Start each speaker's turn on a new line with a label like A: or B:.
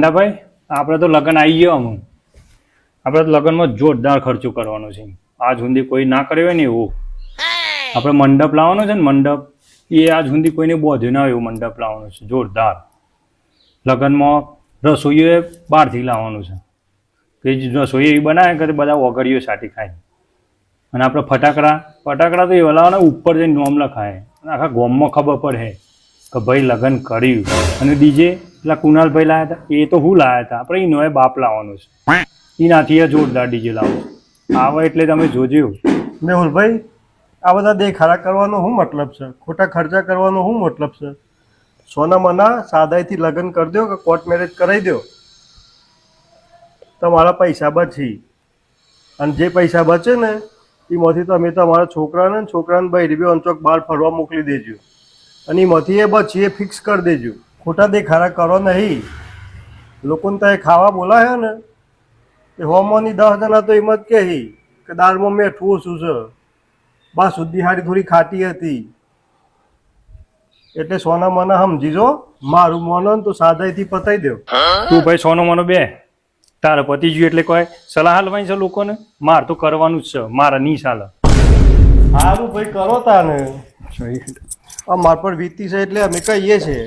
A: ના ભાઈ, આપણે તો લગ્ન આવી ગયો અમુક. આપણે તો લગ્નમાં જોરદાર ખર્ચો કરવાનો છે. આજ સુધી કોઈ ના કર્યો હોય ને એવું. આપણે મંડપ લાવવાનો છે ને મંડપ, એ આજ સુધી કોઈને બોધ્યું ના હોય એવું મંડપ લાવવાનો છે, જોરદાર. લગ્નમાં રસોઈએ બહારથી લાવવાનું છે. કે રસોઈ એવી બનાવે કે બધા ઓગળીઓ સાટી ખાય અને આપણે ફટાકડા ફટાકડા તો એવા લાવવાના, ઉપર જઈને નોમ લખાય. અને આખા ગોમમાં ખબર પડે કે ભાઈ લગ્ન કર્યું. અને ડીજે પેલા કુનાલભાઈ લાયા હતા એ તો હું લાયા હતા આપણે એનો બાપ લાવવાનો છે. એનાથી જોરદાર ડીજે લાવો. આવે એટલે તમે જોજો
B: મેહુલભાઈ, આ બધા દેખાડા કરવાનો શું મતલબ છે? ખોટા ખર્ચા કરવાનો શું મતલબ છે? સોના મના સાદાઈથી લગ્ન કરી દો કે કોર્ટ મેરેજ કરાવી દો? તમારા પૈસા બચી. અને જે પૈસા બચે ને, એમાંથી તમે તમારા છોકરાને છોકરાને ભાઈ બી અંચોક બહાર ફરવા મોકલી દેજો. અને એમાંથી એ બચી એ ફિક્સ કરી દેજો. ખોટા દેખાડા કરો નહીં. લોકોને ત્યાં ખાવા બોલાયો ને. એ હોમોની દસ જણા તો એમ જ કહે કે દાળમાં મેઠું છું છે બા સુધી હારી થોડી ખાટી હતી. એટલે સોના મને સમજીજો મારું મોનો ને તો સાદાઈથી પતાઈ દો.
A: તું ભાઈ સોનો મનો બે. તારે પતી જ્યું એટલે કોઈ સલાહ હાલવાની છે લોકોને? માર તો કરવાનું જ છે. મારા નહીં ચાલે
B: સારું ભાઈ કરો તાને. આ માર પર વીતી છે એટલે અમે કહીએ છીએ.